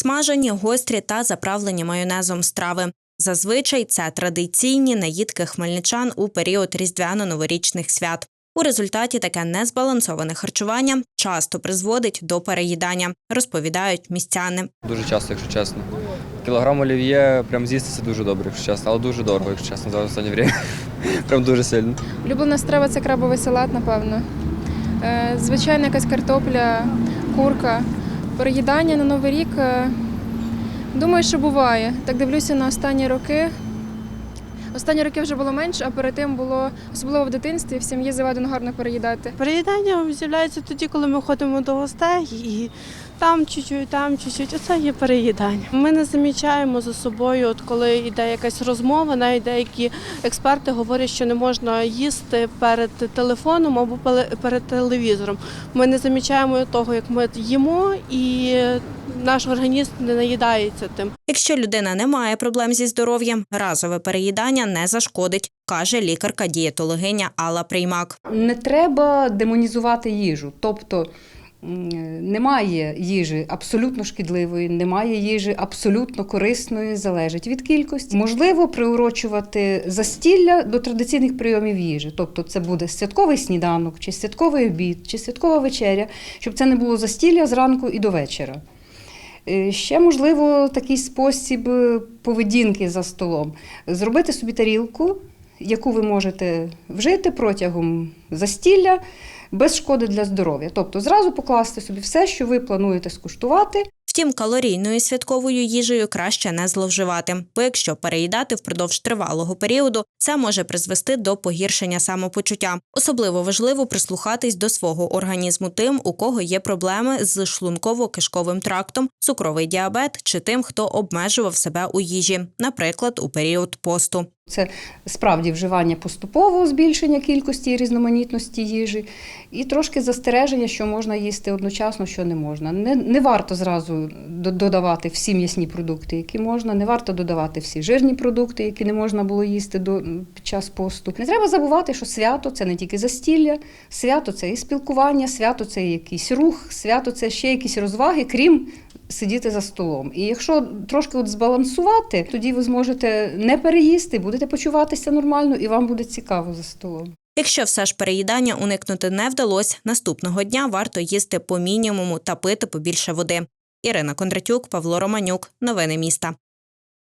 смажені, гострі та заправлені майонезом страви. Зазвичай це традиційні наїдки хмельничан у період різдвяно-новорічних свят. У результаті таке незбалансоване харчування часто призводить до переїдання, розповідають містяни. Дуже часто, якщо чесно. Кілограм олів'є прям з'їсти це дуже добре, якщо чесно, але дуже дорого, якщо чесно, за останнє время. Прям дуже сильно. Улюблена страва це крабовий салат, напевно. Е, Звичайна якась картопля, курка. Переїдання на Новий рік. е, Думаю, що буває. Так дивлюся на останні роки. Останні роки вже було менше, а перед тим було особливо в дитинстві в сім'ї заведено гарно переїдати. Переїдання з'являється тоді, коли ми ходимо до гостей і там чуть-чуть, там чуть-чуть. Оце є переїдання. Ми не замічаємо за собою, от коли йде якась розмова, навіть деякі експерти говорять, що не можна їсти перед телефоном або перед телевізором. Ми не замічаємо того, як ми їмо, і наш організм не наїдається тим. Якщо людина не має проблем зі здоров'ям, разове переїдання не зашкодить, каже лікарка-дієтологиня Алла Приймак. Не треба демонізувати їжу. Тобто немає їжі абсолютно шкідливої, немає їжі абсолютно корисної, залежить від кількості. Можливо, приурочувати застілля до традиційних прийомів їжі. Тобто, це буде святковий сніданок, чи святковий обід, чи святкова вечеря, щоб це не було застілля зранку і до вечора. Е, Ще можливо такий спосіб е, поведінки за столом. Зробити собі тарілку, яку ви можете вжити протягом застілля без шкоди для здоров'я. Тобто зразу покласти собі все, що ви плануєте скуштувати, Втім, калорійною святковою їжею краще не зловживати, бо якщо переїдати впродовж тривалого періоду, це може призвести до погіршення самопочуття. Особливо важливо прислухатись до свого організму тим, у кого є проблеми з шлунково-кишковим трактом, цукровий діабет чи тим, хто обмежував себе у їжі, наприклад, у період посту. Це справді вживання поступового збільшення кількості і різноманітності їжі, і трошки застереження, що можна їсти одночасно, що не можна. Не, не варто зразу додавати всі м'ясні продукти, які можна, не варто додавати всі жирні продукти, які не можна було їсти до, під час посту. Не треба забувати, що свято це не тільки застілля, свято це і спілкування, свято це і якийсь рух, свято це ще якісь розваги, крім сидіти за столом. І якщо трошки от збалансувати, тоді ви зможете не переїсти, будете почуватися нормально, і вам буде цікаво за столом. Якщо все ж переїдання уникнути не вдалося, наступного дня варто їсти по мінімуму та пити побільше води. Ірина Кондратюк, Павло Романюк. Новини міста.